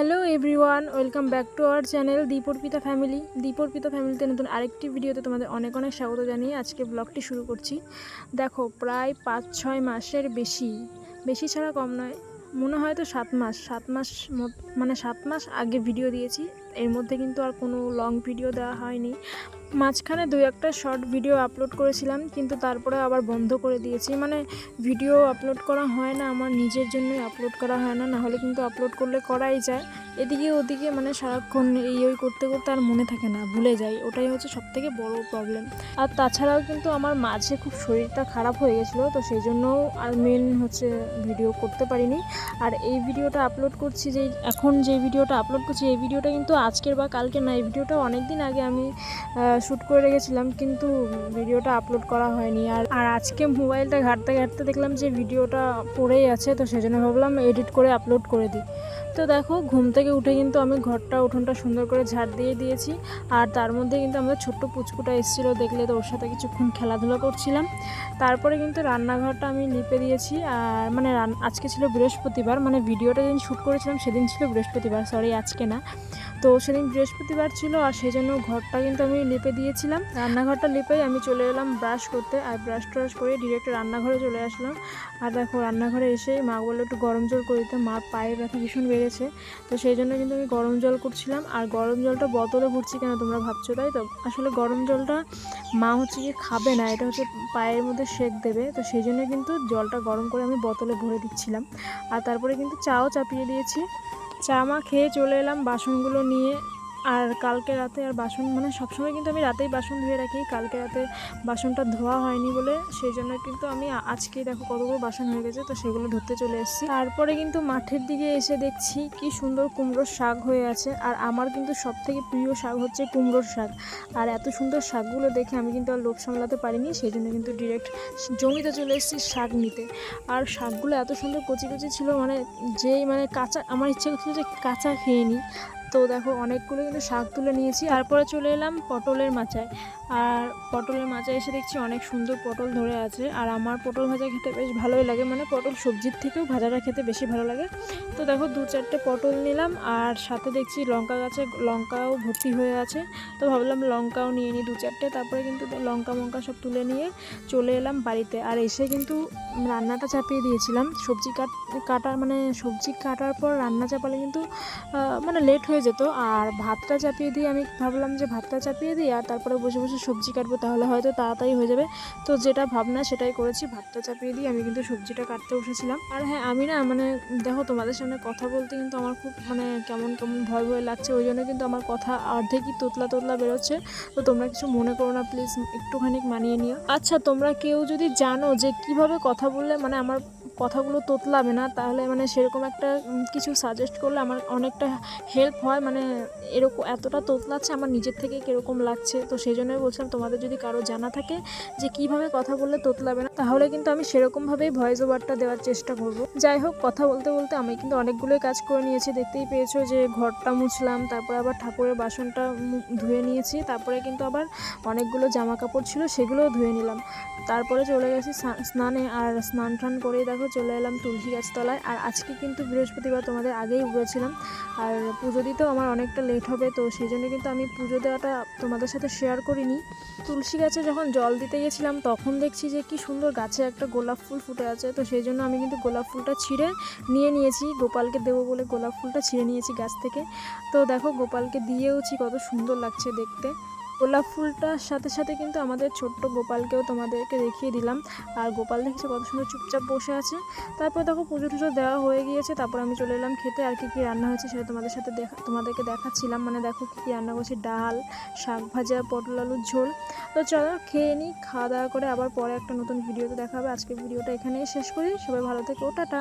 Welcome back to our channel Deeparpita family. Deeparpita ফ্যামিলিতে নতুন আরেকটি ভিডিওতে তোমাদের অনেক অনেক স্বাগত জানিয়ে আজকে ব্লগটি শুরু করছি। দেখো, প্রায় পাঁচ ছয় মাসের বেশি বেশি ছাড়া কম নয়, মনে হয় তো সাত মাস সাত মাস মানে সাত মাস আগে ভিডিও দিয়েছি, এর মধ্যে কিন্তু আর কোনো লং ভিডিও দেওয়া হয়নি। মাঝখানে দুই একটা শর্ট ভিডিও আপলোড করেছিলাম, কিন্তু তারপরে আবার বন্ধ করে দিয়েছি। মানে ভিডিও আপলোড করা হয় না, আমার নিজের জন্যই আপলোড করা হয় না, নাহলে কিন্তু আপলোড করলে করাই যায়। এদিকে ওদিকে মানে সারাক্ষণ এই ওই করতে করতে আর মনে থাকে না, ভুলে যাই, ওটাই হচ্ছে সবথেকে বড় প্রবলেম আর তাছাড়াও কিন্তু আমার মাঝে খুব শরীরটা খারাপ হয়ে গেছিল, তো সেই জন্যও আর মেন হচ্ছে ভিডিও করতে পারিনি। আর এই ভিডিওটা আপলোড করছি যে এখন যে ভিডিওটা আপলোড করছি, এই ভিডিওটা কিন্তু আজকের বা কালকে না, এই ভিডিওটা অনেক দিন আগে আমি শ্যুট করে রেখেছিলাম, কিন্তু ভিডিওটা আপলোড করা হয়নি। আর আর আজকে মোবাইলটা ঘাটতে ঘাটতে দেখলাম যে ভিডিওটা পড়েই আছে, তো সেজন্য ভাবলাম এডিট করে আপলোড করে দিই। তো দেখো, ঘুম থেকে উঠে কিন্তু আমি ঘরটা, উঠোনটা সুন্দর করে ঝাড় দিয়ে দিয়েছি। আর তার মধ্যে কিন্তু আমাদের ছোট্ট পুচকুটা এসেছিল, দেখলে তো ওর সাথে কিছুক্ষণ খেলাধুলা করছিলাম। তারপরে কিন্তু রান্নাঘরটা আমি লিপে দিয়েছি। আর মানে আজকে ছিল বৃহস্পতিবার মানে ভিডিওটা যেদিন শ্যুট করেছিলাম সেদিন ছিল বৃহস্পতিবার সরি আজকে না। তো সেদিন বৃহস্পতিবার ছিল, আর সেই জন্য ঘরটা কিন্তু আমি লিপে দিয়েছিলাম। রান্নাঘরটা লিপেই আমি চলে এলাম ব্রাশ করতে, আর ব্রাশ ট্রাশ করে ডিরেক্ট রান্নাঘরে চলে আসলাম। আর দেখো, রান্নাঘরে এসে মা বলল, একটু গরম জল করে দিতে মার পায়ের ব্যথা ভীষণ বেড়েছে তো সেই জন্য কিন্তু আমি গরম জল করছিলাম। আর গরম জলটা বোতলে ভরছি কেন তোমরা ভাবছ তাই তো? আসলে গরম জলটা মা হচ্ছে কি খাবে না, এটা হচ্ছে পায়ের মধ্যে সেক দেবে। তো সেই জন্য কিন্তু জলটা গরম করে আমি বোতলে ভরে দিচ্ছিলাম। আর তারপরে কিন্তু চাও চাপিয়ে দিয়েছি। চা মা খেয়ে চলে এলাম বাসনগুলো নিয়ে। আর কালকে রাতে আর বাসন মানে সবসময় কিন্তু আমি রাতেই বাসন ধুয়ে রাখি। কালকে রাতে বাসনটা ধোয়া হয়নি বলে সেই জন্য কিন্তু আমি আজকেই দেখো কতগুলো বাসন হয়ে গেছে, তো সেগুলো ধুতে চলে এসেছি। তারপরে কিন্তু মাঠের দিকে এসে দেখছি কি সুন্দর কুমড়োর শাক হয়ে আছে। আর আমার কিন্তু সব থেকে প্রিয় শাক হচ্ছে কুমড়োর শাক। আর এত সুন্দর শাকগুলো দেখে আমি কিন্তু আর লোভ সামলাতে পারিনি সেই জন্য কিন্তু ডিরেক্ট জমিতে চলে এসেছি শাক নিতে। আর শাকগুলো এত সুন্দর কচি কচি ছিল মানে যেই মানে কাঁচা, আমার ইচ্ছে করছিল যে কাঁচা খেয়ে নিই। তো দেখো অনেকগুলো কিন্তু শাক তুলে নিয়েছি। তারপরে চলে এলাম পটলের মাচায়। আর পটলের মাচায় এসে দেখছি অনেক সুন্দর পটল ধরে আছে। আর আমার পটল ভাজা খেতে বেশ ভালোই লাগে। মানে পটল সবজির থেকেও ভাজাটা খেতে বেশি ভালো লাগে। তো দেখো, দু চারটে পটল নিলাম। আর সাথে দেখছি লঙ্কা গাছে লঙ্কাও ভর্তি হয়ে আছে। তো ভাবলাম লঙ্কাও নিয়ে নিই দু চারটে। তারপরে কিন্তু লঙ্কা মঙ্কা সব তুলে নিয়ে চলে এলাম বাড়িতে। আর এসে কিন্তু রান্নাটা চাপিয়ে দিয়েছিলাম। সবজি কাট, কাটার মানে সবজি কাটার পর রান্না চাপালে কিন্তু মানে লেট হয়ে যেত। আর ভাতটা চাপিয়ে দিয়ে আমি ভাবলাম যে ভাতটা চাপিয়ে দিই আর তারপরে বসে বসে সবজি কাটবো তাহলে হয়তো তাড়াতাড়ি হয়ে যাবে। তো যেটা ভাবনা সেটাই করেছি, ভাতটা চাপিয়ে দিয়ে আমি কিন্তু সবজিটা কাটতে বসেছিলাম। আর হ্যাঁ আমি না মানে দেখো তোমাদের সামনে কথা বলতে কিন্তু আমার খুব মানে কেমন কেমন ভয় ভয় লাগছে, ওই জন্য কিন্তু আমার কথা অর্ধেকই তোতলা তোতলা বেরোচ্ছে। তো তোমরা কিছু মনে করো না, প্লিজ একটুখানি মানিয়ে নিও। আচ্ছা তোমরা কেউ যদি জানো যে কীভাবে কথা বললে মানে আমার কথাগুলো তোতলাবে না, তাহলে মানে সেরকম একটা কিছু সাজেস্ট করলে আমার অনেকটা হেল্প হয়। মানে এরকম এতটা তোতলাচ্ছে আমার নিজের থেকে কীরকম লাগছে। তো সেই জন্যই বলছিলাম, তোমাদের যদি কারও জানা থাকে যে কীভাবে কথা বললে তোতলাবে না, তাহলে কিন্তু আমি সেরকমভাবেই ভয়েস ওভারটা দেওয়ার চেষ্টা করব। যাই হোক, কথা বলতে বলতে আমি কিন্তু অনেকগুলোই কাজ করে নিয়েছি। দেখতেই পেয়েছ যে ঘরটা মুছলাম, তারপরে আবার ঠাকুরের বাসনটা ধুয়ে নিয়েছি। তারপরে কিন্তু আবার অনেকগুলো জামা কাপড় ছিল, সেগুলোও ধুয়ে নিলাম। তারপরে চলে গেছি স্নানে, আর স্নান টান করেই দেখো চলে এলাম তুলসী গাছতলায়। আর আজকে কিন্তু বৃহস্পতিবার, তোমাদের আগেই উড়েছিলাম আর পুজো দিতেও আমার অনেকটা লেট হবে, তো সেই জন্য কিন্তু আমি পুজো দেওয়াটা তোমাদের সাথে শেয়ার করিনি। তুলসী গাছে যখন জল দিতে গেছিলাম, তখন দেখছি যে কি সুন্দর গাছে একটা গোলাপ ফুল ফুটে আছে। তো সেই জন্য আমি কিন্তু গোলাপ ফুলটা ছিঁড়ে নিয়ে নিয়েছি। গোপালকে দেবো বলে গোলাপ ফুলটা ছিঁড়ে নিয়েছি গাছ থেকে। তো দেখো, গোপালকে দিয়েওছি, কত সুন্দর লাগছে দেখতে। গোলাপ ফুলটার সাথে সাথে কিন্তু আমাদের ছোট্ট গোপালকেও তোমাদেরকে দেখিয়ে দিলাম। আর গোপাল দেখছে কত সুন্দর চুপচাপ বসে আছে। তারপর দেখো পুজো টুজো দেওয়া হয়ে গিয়েছে, তারপর আমি চলে এলাম খেতে। আর কী কী রান্না হয়েছে সেটা তোমাদের সাথে দেখা, তোমাদেরকে দেখাচ্ছিলাম। মানে দেখো কী কী রান্না করছি, ডাল, শাক ভাজা, পটল আলুর ঝোল। তো চলো খেয়ে নিই, খাওয়া দাওয়া করে আবার পরে একটা নতুন ভিডিওতে দেখা হবে আজকের ভিডিওটা এখানেই শেষ করি। সবাই ভালো থেকো, টাটা।